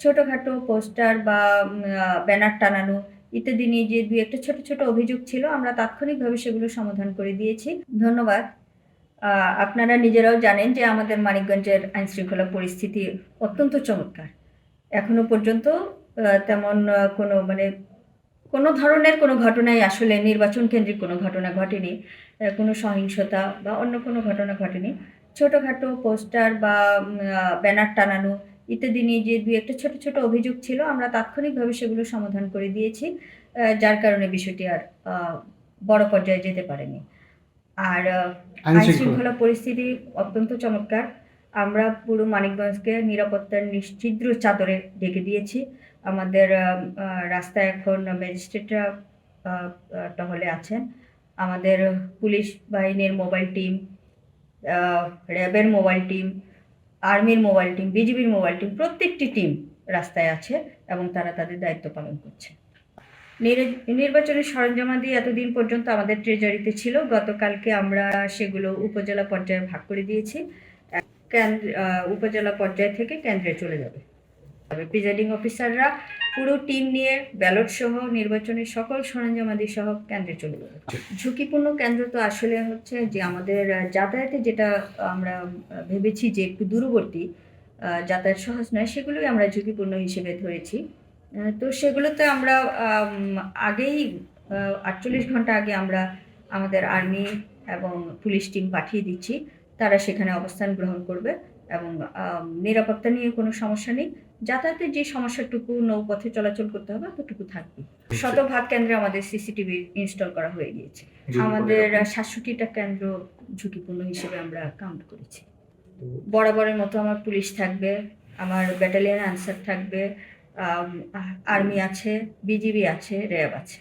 ছোটোখাটো পোস্টার বা ব্যানার টানানো ইত্যাদি নিয়ে যে দু একটা ছোট ছোট অভিযোগ ছিল, আমরা তাৎক্ষণিকভাবে সেগুলো সমাধান করে দিয়েছি। ধন্যবাদ। আপনারা নিজেরাও জানেন যে আমাদের মানিকগঞ্জের আইন শৃঙ্খলা পরিস্থিতি অত্যন্ত চমৎকার। এখনও পর্যন্ত তেমন কোনো মানে কোনো ধরনের কোনো ঘটনাই আসলে নির্বাচন কেন্দ্রিক কোনো ঘটনা ঘটেনি কোনো সহিংসতা বা অন্য কোনো ঘটনা ঘটেনি। ছোটোখাটো পোস্টার বা ব্যানার টানানো ইত্যাদি নিয়ে যে দুই একটা ছোট ছোট অভিযোগ ছিল আমরা তাৎক্ষণিকভাবে সেগুলো সমাধান করে দিয়েছি যার কারণে বিষয়টি আর বড় পর্যায়ে যেতে পারেনি। আর আহ, আইন আইন শৃঙ্খলা শৃঙ্খলা পরিস্থিতি অত্যন্ত চমৎকার। আমরা পুরো মানিকগঞ্জকে নিরাপত্তার নিশ্চিদ্র চাদরে ঢেকে দিয়েছি। আমাদের রাস্তায় এখন ম্যাজিস্ট্রেটরা টহলে আছেন। আমাদের পুলিশ বাহিনীর মোবাইল টিম র্যাবের মোবাইল টিম আর্মির মোবাইল টিম, বিজিবির মোবাইল টিম, প্রত্যেকটি টিম রাস্তায় আছে এবং তারা তাদের দায়িত্ব পালন করছে। নির- নির্বাচনের সরঞ্জামাদি এতদিন পর্যন্ত আমাদের ট্রেজারিতে ছিল, গতকালকে আমরা সেগুলো উপজেলা পর্যায়ে ভাগ করে দিয়েছি। কেন্দ্র উপজেলা পর্যায় থেকে কেন্দ্রে চলে যাবে। প্রিজাইডিং অফিসাররা পুরো টিম নিয়ে ব্যালট সহ নির্বাচনের সকল সরঞ্জামাদি সহ কেন্দ্রে চলে যাবে। ঝুঁকিপূর্ণ কেন্দ্র তো আসলে হচ্ছে যে আমাদের যাতায়াতে যেটা আমরা ভেবেছি যে একটু দূরবর্তী যাতায়াত সহজ নয় সেগুলোই আমরা ঝুঁকিপূর্ণ হিসেবে ধরেছি। তো সেগুলোতে আমরা আম, আগেই আটচল্লিশ ঘণ্টা আগে আমরা আমাদের আর্মি এবং পুলিশ টিম পাঠিয়ে দিচ্ছি। তারা সেখানে অবস্থান গ্রহণ করবে। এবং নিরাপত্তা নিয়ে কোনো সমস্যা নেই। যাতায়াতের যে সমস্যাটুকু নৌপথে চলাচল করতে হবে ততটুকু থাকবে। শতভাগ কেন্দ্রে আমাদের সিসিটিভি ইনস্টল করা হয়ে গিয়েছে। আমাদের সাতষট্টিটা কেন্দ্র ঝুঁকিপূর্ণ হিসেবে আমরা কাউন্ট করেছি। বরাবরের মতো আমার পুলিশ থাকবে আমার ব্যাটালিয়ান আনসার থাকবে আর্মি আছে বিজিবি আছে র্যাব আছে।